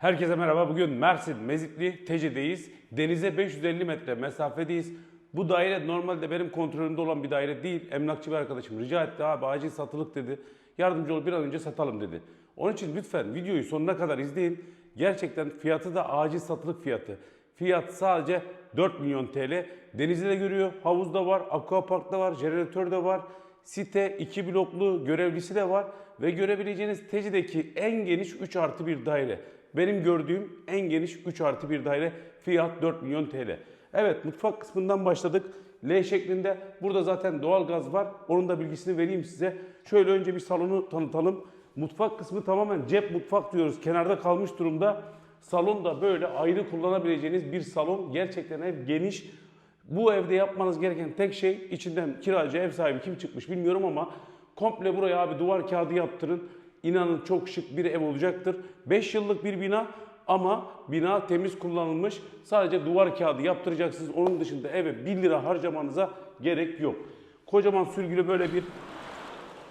Herkese merhaba. Bugün Mersin Mezitli Tece'deyiz. Denize 550 metre mesafedeyiz. Bu daire normalde benim kontrolümde olan bir daire değil. Emlakçı bir arkadaşım rica etti abi acil satılık dedi. Yardımcı ol bir an önce satalım dedi. Onun için lütfen videoyu sonuna kadar izleyin. Gerçekten fiyatı da acil satılık fiyatı. Fiyat sadece 4 milyon TL. Denizde de görüyor, havuzda var, aquaparkta var, jeneratör de var. Site, iki bloklu görevlisi de var. Ve görebileceğiniz Teci'deki en geniş 3 artı 1 daire. Benim gördüğüm en geniş 3 artı 1 daire. Fiyat 4 milyon TL. Evet mutfak kısmından başladık. L şeklinde. Burada zaten doğal gaz var. Onun da bilgisini vereyim size. Şöyle önce bir salonu tanıtalım. Mutfak kısmı tamamen cep mutfak diyoruz. Kenarda kalmış durumda. Salon da böyle ayrı kullanabileceğiniz bir salon. Gerçekten ev geniş. Bu evde yapmanız gereken tek şey içinden kiracı ev sahibi kim çıkmış bilmiyorum ama komple buraya abi duvar kağıdı yaptırın. İnanın çok şık bir ev olacaktır. 5 yıllık bir bina ama bina temiz kullanılmış. Sadece duvar kağıdı yaptıracaksınız. Onun dışında eve 1 lira harcamanıza gerek yok. Kocaman sürgülü böyle bir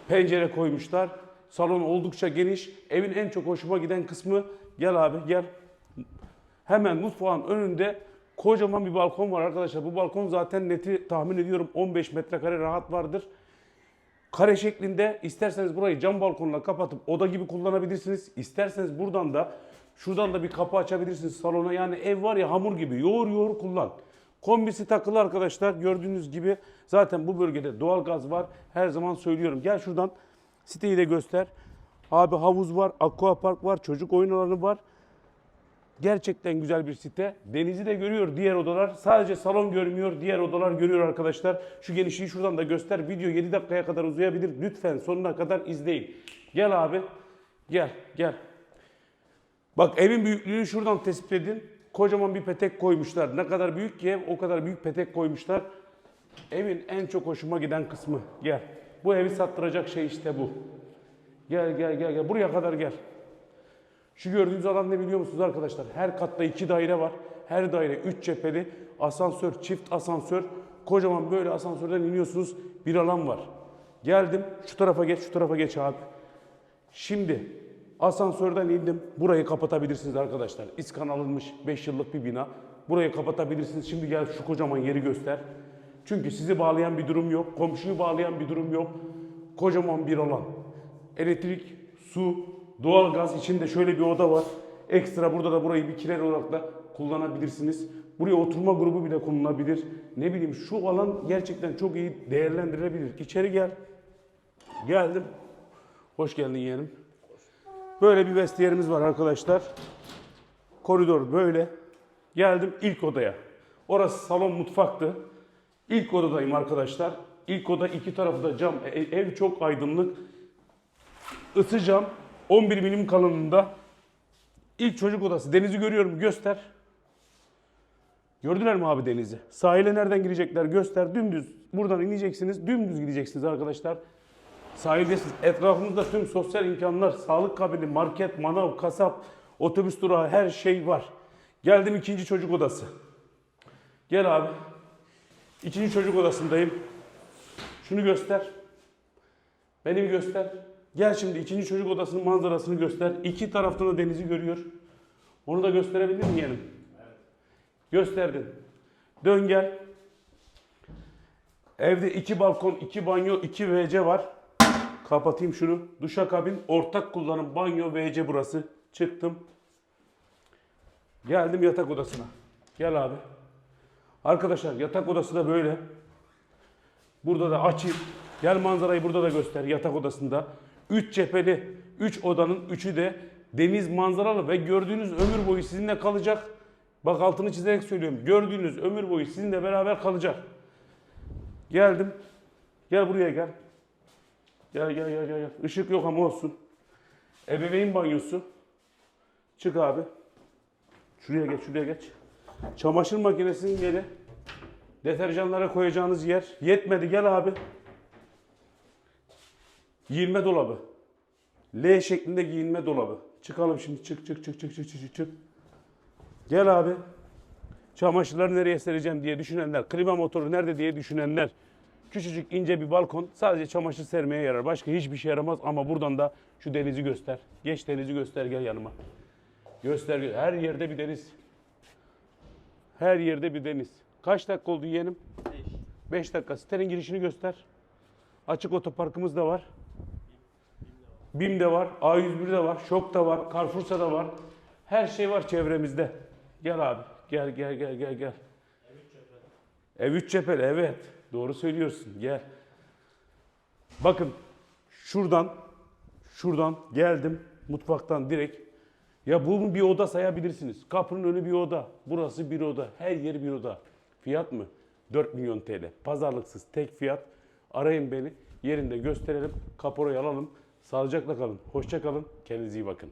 pencere koymuşlar. Salon oldukça geniş. Evin en çok hoşuma giden kısmı gel abi gel. Hemen mutfağın önünde kocaman bir balkon var arkadaşlar. Bu balkon zaten neti tahmin ediyorum 15 metrekare rahat vardır. Kare şeklinde isterseniz burayı cam balkonla kapatıp oda gibi kullanabilirsiniz. İsterseniz buradan da şuradan da bir kapı açabilirsiniz salona. Yani ev var ya hamur gibi yoğur yoğur kullan. Kombisi takılı arkadaşlar gördüğünüz gibi zaten bu bölgede doğal gaz var. Her zaman söylüyorum. Gel şuradan siteyi de göster. Abi havuz var, aquapark var, çocuk oyun alanı var. Gerçekten güzel bir site. Denizi de görüyor diğer odalar. Sadece salon görmüyor, diğer odalar görüyor arkadaşlar. Şu genişliği şuradan da göster. Video 7 dakikaya kadar uzayabilir. Lütfen sonuna kadar izleyin. Gel abi. Gel, gel. Bak evin büyüklüğünü şuradan tespit edin. Kocaman bir petek koymuşlar. Ne kadar büyük ki ev o kadar büyük petek koymuşlar. Evin en çok hoşuma giden kısmı. Gel. Bu evi sattıracak şey işte bu. Gel gel gel gel. Buraya kadar gel. Şu gördüğünüz alan ne biliyor musunuz arkadaşlar? Her katta iki daire var. Her daire üç cepheli. Asansör, çift asansör. Kocaman böyle asansörden iniyorsunuz. Bir alan var. Geldim. Şu tarafa geç, şu tarafa geç abi. Şimdi asansörden indim. Burayı kapatabilirsiniz arkadaşlar. İskan alınmış 5 yıllık bir bina. Burayı kapatabilirsiniz. Şimdi gel şu kocaman yeri göster. Çünkü sizi bağlayan bir durum yok. Komşuyu bağlayan bir durum yok. Kocaman bir alan. Elektrik, su, doğalgaz içinde şöyle bir oda var. Ekstra burada da burayı bir kiler olarak da kullanabilirsiniz. Buraya oturma grubu bile konulabilir. Ne bileyim şu alan gerçekten çok iyi değerlendirilebilir. İçeri gel. Geldim. Hoş geldin yeğenim. Böyle bir vestiyerimiz var arkadaşlar. Koridor böyle. Geldim ilk odaya. Orası salon mutfaktı. İlk odadayım arkadaşlar. İlk oda iki tarafı da cam. E- Ev çok aydınlık. Isı cam. 11 milim kalınlığında. İlk çocuk odası. Denizi görüyorum. Göster. Gördüler mi abi denizi? Sahile nereden girecekler? Göster. Dümdüz. Buradan ineceksiniz. Dümdüz gideceksiniz arkadaşlar. Sahildesiniz. Etrafımızda tüm sosyal imkanlar, sağlık kabini, market, manav, kasap, otobüs durağı her şey var. Geldim ikinci çocuk odası. Gel abi. İkinci çocuk odasındayım. Şunu göster. Beni göster. Gel şimdi ikinci çocuk odasının manzarasını göster. İki taraftan da denizi görüyor. Onu da gösterebilir miyim yeğenim? Gösterdin. Dön gel. Evde iki balkon, iki banyo, iki WC var. Kapatayım şunu. Duşakabin, ortak kullanım banyo, WC burası. Çıktım. Geldim yatak odasına. Gel abi. Arkadaşlar yatak odası da böyle. Burada da açayım. Gel manzarayı burada da göster yatak odasında. Üç cepheli, üç odanın üçü de deniz manzaralı ve gördüğünüz ömür boyu sizinle kalacak. Bak altını çizerek söylüyorum. Gördüğünüz ömür boyu sizinle beraber kalacak. Geldim. Gel buraya. Gel gel gel gel. gel. Işık yok ama olsun. Ebeveyn banyosu. Çık abi. Şuraya geç, şuraya geç. Çamaşır makinesinin yeri. Deterjanlara koyacağınız yer. Yetmedi gel abi. Giyinme dolabı. L şeklinde giyinme dolabı. Çıkalım şimdi. Çık çık çık çık çık çık çık. Gel abi. Çamaşırları nereye sereceğim diye düşünenler, klima motoru nerede diye düşünenler. Küçücük ince bir balkon sadece çamaşır sermeye yarar. Başka hiçbir şey yaramaz ama buradan da şu denizi göster. Geç denizi göster gel yanıma. Göster. gö- Her yerde bir deniz. Her yerde bir deniz. Kaç dakika oldu yeğenim? 5 dakika. Sitenin girişini göster. Açık otoparkımız da var. BİM de var. A101 de var. Şok da var. Carrefour'sa da var. Her şey var çevremizde. Gel abi. Gel gel gel gel gel. Ev üç cepheli evet. Doğru söylüyorsun. Gel. Bakın şuradan şuradan geldim mutfaktan direkt. Ya bu bir oda sayabilirsiniz. Kapının önü bir oda. Burası bir oda. Her yer bir oda. Fiyat mı? 4 milyon TL. Pazarlıksız tek fiyat. Arayın beni. Yerinde gösterelim. Kaporayı alalım. Sağlıcakla kalın. Hoşça kalın. Kendinize iyi bakın.